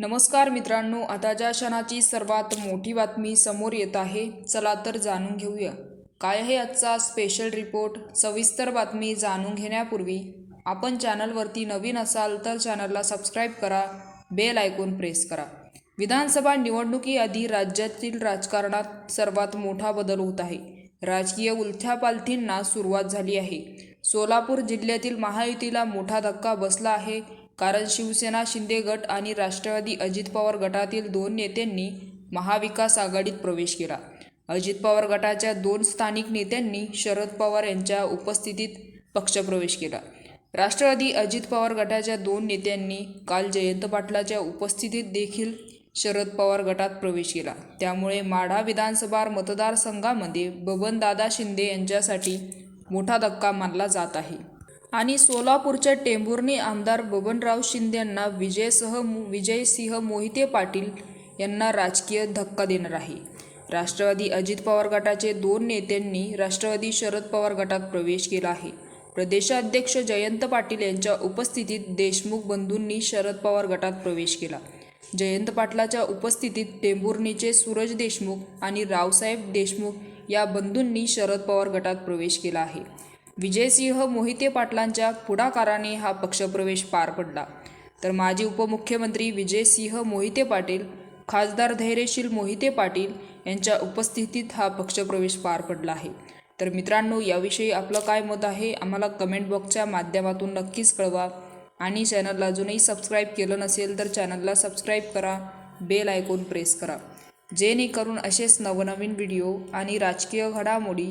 नमस्कार मित्रांनो आताच्या क्षणाची सर्वात मोठी बातमी समोर येत आहे चला तर जाणून घेऊया. काय आहे आजचा स्पेशल रिपोर्ट सविस्तर बातमी जाणून घेण्यापूर्वी आपण चॅनलवरती नवीन असाल तर चॅनलला सबस्क्राईब करा बेल आयकॉन प्रेस करा. विधानसभा निवडणुकीआधी राज्यातील राजकारणात सर्वात मोठा बदल होत आहे. राजकीय उलथ्यापालथींना सुरुवात झाली आहे. सोलापूर जिल्ह्यातील महायुतीला मोठा धक्का बसला आहे. कारण शिवसेना शिंदे गट आणि राष्ट्रवादी अजित पवार गटातील दोन नेत्यांनी महाविकास आघाडीत प्रवेश केला. अजित पवार गटाच्या दोन स्थानिक नेत्यांनी शरद पवार यांच्या उपस्थितीत पक्षप्रवेश केला. राष्ट्रवादी अजित पवार गटाच्या दोन नेत्यांनी काल जयंत पाटलाच्या उपस्थितीत देखील शरद पवार गटात प्रवेश केला. त्यामुळे माढा विधानसभा मतदारसंघामध्ये बबनदादा शिंदे यांच्यासाठी मोठा धक्का मानला जात आहे. आणि सोलापूरच्या टेंभुर्णी आमदार बबनराव शिंदे यांना विजयसह विजयसिंह मोहिते पाटील यांना राजकीय धक्का देणार आहे. राष्ट्रवादी अजित पवार गटाचे दोन नेत्यांनी राष्ट्रवादी शरद पवार गटात प्रवेश केला आहे. प्रदेशाध्यक्ष जयंत पाटील यांच्या उपस्थितीत देशमुख बंधूंनी शरद पवार गटात प्रवेश केला. जयंत पाटलाच्या उपस्थितीत टेंभुर्णीचे सूरज देशमुख आणि रावसाहेब देशमुख या बंधूंनी शरद पवार गटात प्रवेश केला आहे. विजयसिंह मोहिते पाटलांच्या पुढाकाराने हा पक्षप्रवेश पार पडला. तर माजी उपमुख्यमंत्री विजयसिंह मोहिते पाटील खासदार धैर्यशील मोहिते पाटील यांच्या उपस्थितीत हा पक्षप्रवेश पार पडला आहे. तर मित्रांनो याविषयी आपलं काय मत आहे आम्हाला कमेंट बॉक्सच्या माध्यमातून नक्कीच कळवा. आणि चॅनलला अजूनही सबस्क्राईब केलं नसेल तर चॅनलला सबस्क्राईब करा बेल आयकॉन प्रेस करा. जेणेकरून असेच नवनवीन व्हिडिओ आणि राजकीय घडामोडी